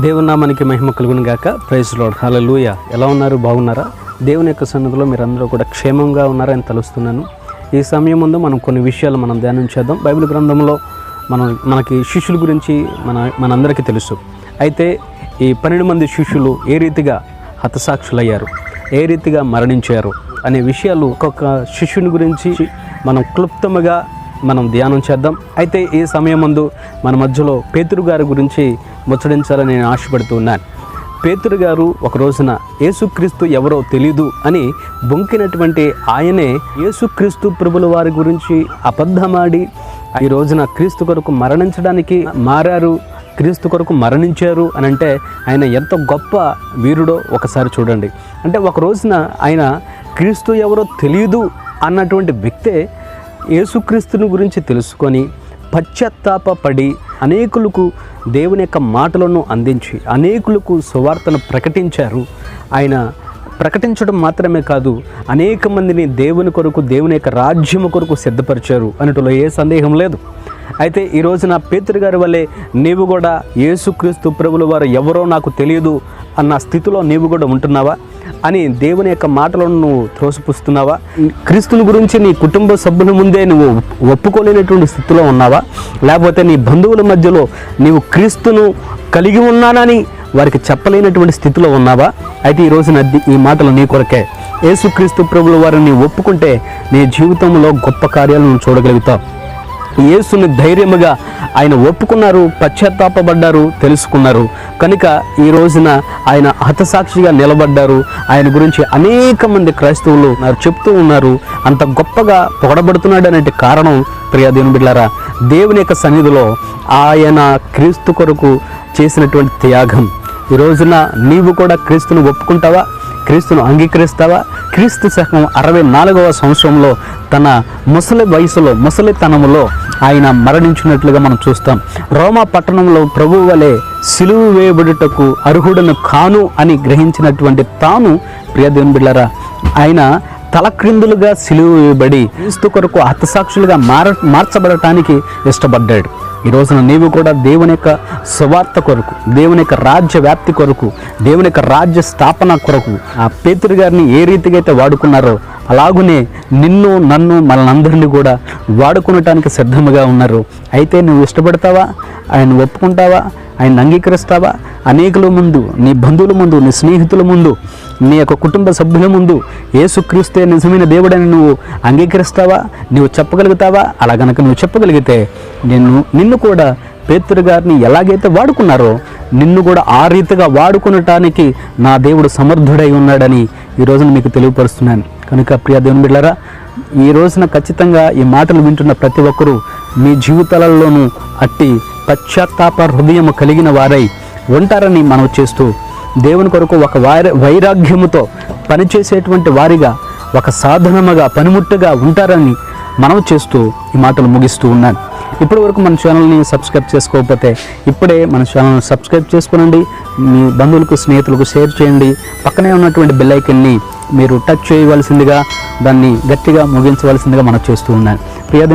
దేవుని నామానికి మహిమ కలుగును గాక. ప్రైజ్ లోడ్ లూయ ఎలా ఉన్నారు? బాగున్నారా? దేవుని యొక్క సన్నిధిలో మీరందరూ కూడా క్షేమంగా ఉన్నారని తలుస్తున్నాను. ఈ సమయం ముందు మనం కొన్ని విషయాలు మనం ధ్యానం చేద్దాం. బైబిల్ గ్రంథంలో మనం మనకి శిష్యుల గురించి మన మనందరికీ తెలుసు. అయితే ఈ పన్నెండు మంది శిష్యులు ఏ రీతిగా హతసాక్షులయ్యారు? ఏ రీతిగా మరణించారు? అనే విషయాలు ఒక్కొక్క శిష్యుని గురించి మనం క్లుప్తముగా మనం ధ్యానం చేద్దాం. అయితే ఈ సమయం ముందు మన మధ్యలో పేతురు గారి గురించి ముచ్చడించాలని నేను ఆశపడుతున్నాను పేతురు గారు ఒక రోజున యేసుక్రీస్తు ఎవరో తెలీదు అని బొంకినటువంటి ఆయనే యేసుక్రీస్తు ప్రభుల వారి గురించి అబద్ధమాడి ఈ రోజున క్రీస్తు కొరకు మరణించడానికి మారారు క్రీస్తు కొరకు మరణించారు అని అంటే ఆయన ఎంత గొప్ప వీరుడో ఒకసారి చూడండి. అంటే ఒక రోజున ఆయన క్రీస్తు ఎవరో తెలియదు అన్నటువంటి వ్యక్తే యేసుక్రీస్తుని గురించి తెలుసుకొని పశ్చాత్తాపడి అనేకులకు దేవుని యొక్క మాటలను అందించి అనేకులకు సువార్తను ప్రకటించారు. ఆయన ప్రకటించడం మాత్రమే కాదు అనేక మందిని దేవుని కొరకు దేవుని యొక్క రాజ్యము కొరకు సిద్ధపరిచారు. అన్నట్లో ఏ సందేహం లేదు. అయితే ఈ రోజున పేతురు గారి వల్లే నీవు కూడా యేసుక్రీస్తు ప్రభుల వారు ఎవరో నాకు తెలియదు అన్న స్థితిలో నీవు కూడా ఉంటున్నావా అని దేవుని యొక్క మాటలను నువ్వు త్రోసిపుస్తున్నావా? క్రీస్తుని గురించి నీ కుటుంబ సభ్యుల ముందే నువ్వు ఒప్పుకోలేనటువంటి స్థితిలో ఉన్నావా? లేకపోతే నీ బంధువుల మధ్యలో నీవు క్రీస్తును కలిగి ఉన్నానని వారికి చెప్పలేనటువంటి స్థితిలో ఉన్నావా? అయితే ఈరోజు నది ఈ మాటలు నీ కొరకే. యేసుక్రీస్తు ప్రభుల వారిని ఒప్పుకుంటే నీ జీవితంలో గొప్ప కార్యాలను చూడగలుగుతావు. యేసుని ధైర్యముగా ఆయన ఒప్పుకున్నారు పశ్చాత్తాపడ్డారు తెలుసుకున్నారు. కనుక ఈ రోజున ఆయన హతసాక్షిగా నిలబడ్డారు. ఆయన గురించి అనేక మంది క్రైస్తవులు చెప్తూ ఉన్నారు. అంత గొప్పగా పొగడబడుతున్నాడు అనే కారణం ప్రియా దేవుని బిడ్డారా దేవుని యొక్క సన్నిధిలో ఆయన క్రీస్తు కొరకు చేసినటువంటి త్యాగం. ఈ రోజున నీవు కూడా క్రీస్తును ఒప్పుకుంటావా? క్రీస్తును అంగీకరిస్తావా? క్రీస్తు శకం అరవై నాలుగవ సంవత్సరంలో తన ముసలి వయసులో ముసలితనములో ఆయన మరణించినట్లుగా మనం చూస్తాం. రోమా పట్టణంలో ప్రభు వలె సిలువు వేయబడుటకు అర్హుడను కాను అని గ్రహించినటువంటి తాను ప్రియదేవుని బిళ్ళరా ఆయన తలక్రిందులుగా సిలువ వేయబడి క్రీస్తు కొరకు హతసాక్షులుగా మార మార్చబడటానికి ఇష్టపడ్డాడు. ఈ రోజున నీవు కూడా దేవుని యొక్క సువార్త కొరకు దేవుని యొక్క రాజ్య వ్యాప్తి కొరకు దేవుని యొక్క రాజ్య స్థాపన కొరకు ఆ పేతురు గారిని ఏ రీతిగా అయితే వాడుకున్నారో అలాగునే నిన్ను నన్ను మనందరినీ కూడా వాడుకునటానికి సిద్ధముగా ఉన్నారు. అయితే నువ్వు ఇష్టపడతావా? ఆయన ఒప్పుకుంటావా? ఆయన అంగీకరిస్తావా? అనేకుల ముందు నీ బంధువుల ముందు నీ స్నేహితుల ముందు నీ యొక్క కుటుంబ సభ్యుల ముందు ఏసుక్రీస్తే నిజమైన దేవుడని నువ్వు అంగీకరిస్తావా? నువ్వు చెప్పగలుగుతావా? అలా గనక నువ్వు చెప్పగలిగితే నిన్ను నిన్ను కూడా పేతురు గారిని ఎలాగైతే వాడుకున్నారో నిన్ను కూడా ఆ రీతిగా వాడుకునటానికి నా దేవుడు సమర్థుడై ఉన్నాడని ఈ రోజున మీకు తెలియపరుస్తున్నాను. కనుక ప్రియ దేవుని బిడ్డలారా ఈ రోజున ఖచ్చితంగా ఈ మాటలు వింటున్న ప్రతి ఒక్కరూ మీ జీవితాలలోనూ అట్టి పశ్చాత్తాప హృదయం కలిగిన వారై ఉంటారని మనం చేస్తూ దేవుని కొరకు ఒక వైర వైరాగ్యముతో పనిచేసేటువంటి వారిగా ఒక సాధనముగా పనిముట్టుగా ఉంటారని మనం చేస్తూ ఈ మాటలు ముగిస్తూ ఉన్నాను. ఇప్పటి వరకు మన ఛానల్ని సబ్స్క్రైబ్ చేసుకోకపోతే ఇప్పుడే మన ఛానల్ని సబ్స్క్రైబ్ చేసుకోనండి. మీ బంధువులకు స్నేహితులకు షేర్ చేయండి. పక్కనే ఉన్నటువంటి బెల్ ఐకన్ని మీరు టచ్ చేయవలసిందిగా దాన్ని గట్టిగా ముగించవలసిందిగా మనం చేస్తూ ఉన్నాను.